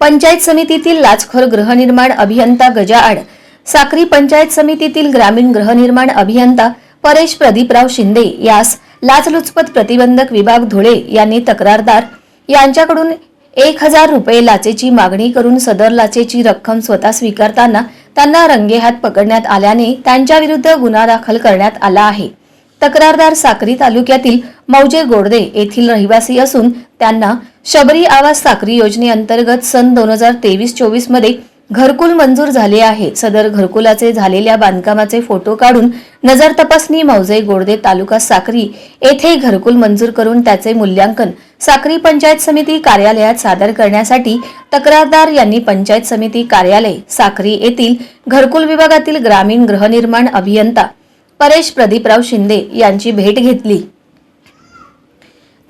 पंचायत समितीतील लाचखोर गृहनिर्माण अभियंता गजाआड साक्री पंचायत समितीतील ग्रामीण गृहनिर्माण अभियंता परेश प्रदीपराव शिंदे यास लाचलुचपत प्रतिबंधक विभाग धुळे यांनी तक्रारदार यांच्याकडून एक हजार रुपये लाचेची मागणी करून सदर लाचेची रक्कम स्वतः स्वीकारताना त्यांना रंगेहात पकडण्यात आल्याने त्यांच्याविरुद्ध गुन्हा दाखल करण्यात आला आहे. तक्रारदार साक्री तालुक्यातील मौजे गोडदे येथील रहिवासी असून त्यांना शबरी आवास साक्री योजनेअंतर्गत सन दोन हजार तेवीस चोवीसमध्ये घरकुल मंजूर झाले आहे. सदर घरकुलाचे झालेल्या बांधकामाचे फोटो काढून नजर तपासणी मौजे गोडदे तालुका साक्री येथे घरकुल मंजूर करून त्याचे मूल्यांकन साक्री पंचायत समिती कार्यालयात सादर करण्यासाठी तक्रारदार यांनी पंचायत समिती कार्यालय साक्री येथील घरकुल विभागातील ग्रामीण गृहनिर्माण अभियंता परेश प्रदीपराव शिंदे यांची भेट घेतली.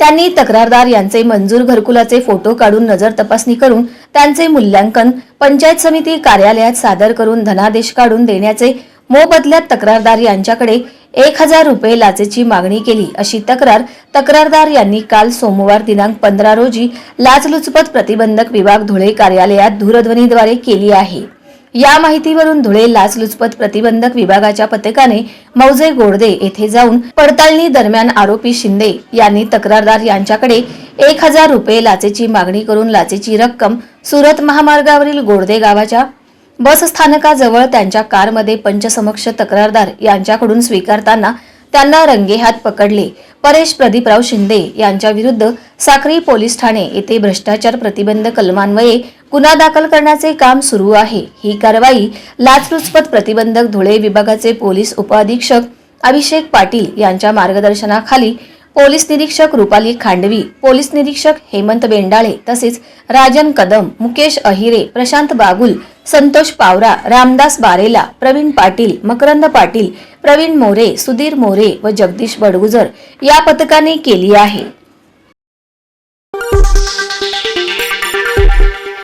त्यांनी तक्रारदार यांचे मंजूर घरकुलाचे फोटो काढून नजर तपासणी करून त्यांचे मूल्यांकन पंचायत समिती कार्यालयात सादर करून धनादेश काढून देण्याचे मोबदल्यात तक्रारदार यांच्याकडे एक हजार रुपये लाचेची मागणी केली अशी तक्रार तक्रारदार यांनी काल सोमवार दिनांक पंधरा रोजी लाचलुचपत प्रतिबंधक विभाग धुळे कार्यालयात दूरध्वनीद्वारे केली आहे. या माहितीवरून धुळे लाचलुचपत प्रतिबंधक विभागाच्या पथकाने मौजे गोडदे येथे जाऊन पडताळणी दरम्यान आरोपी शिंदे यांनी तक्रारदार यांच्याकडे एक हजार रुपये लाचेची मागणी करून लाचेची रक्कम सुरत महामार्गावरील गोडदे गावाच्या बस स्थानकाजवळ त्यांच्या कारमध्ये पंचसमक्ष तक्रारदार यांच्याकडून स्वीकारताना त्यांना रंगेहात पकडले. परेश प्रदीपराव शिंदे यांच्या विरुद्ध साक्री पोलीस ठाणे येथे भ्रष्टाचार प्रतिबंध कलमान्वये गुन्हा दाखल करण्याचे काम सुरू आहे. ही कारवाई लाचलुचपत प्रतिबंधक धुळे विभागाचे पोलीस उपअधीक्षक अभिषेक पाटील यांच्या मार्गदर्शनाखाली पोलीस निरीक्षक रुपाली खांडवी पोलीस निरीक्षक हेमंत बेंडाळे तसेच राजन कदम मुकेश अहिरे प्रशांत बागुल संतोष पावरा रामदास बारेला प्रवीण पाटील मकरंद पाटील प्रवीण मोरे सुधीर मोरे व जगदीश बडगुजर या पथकाने केली आहे.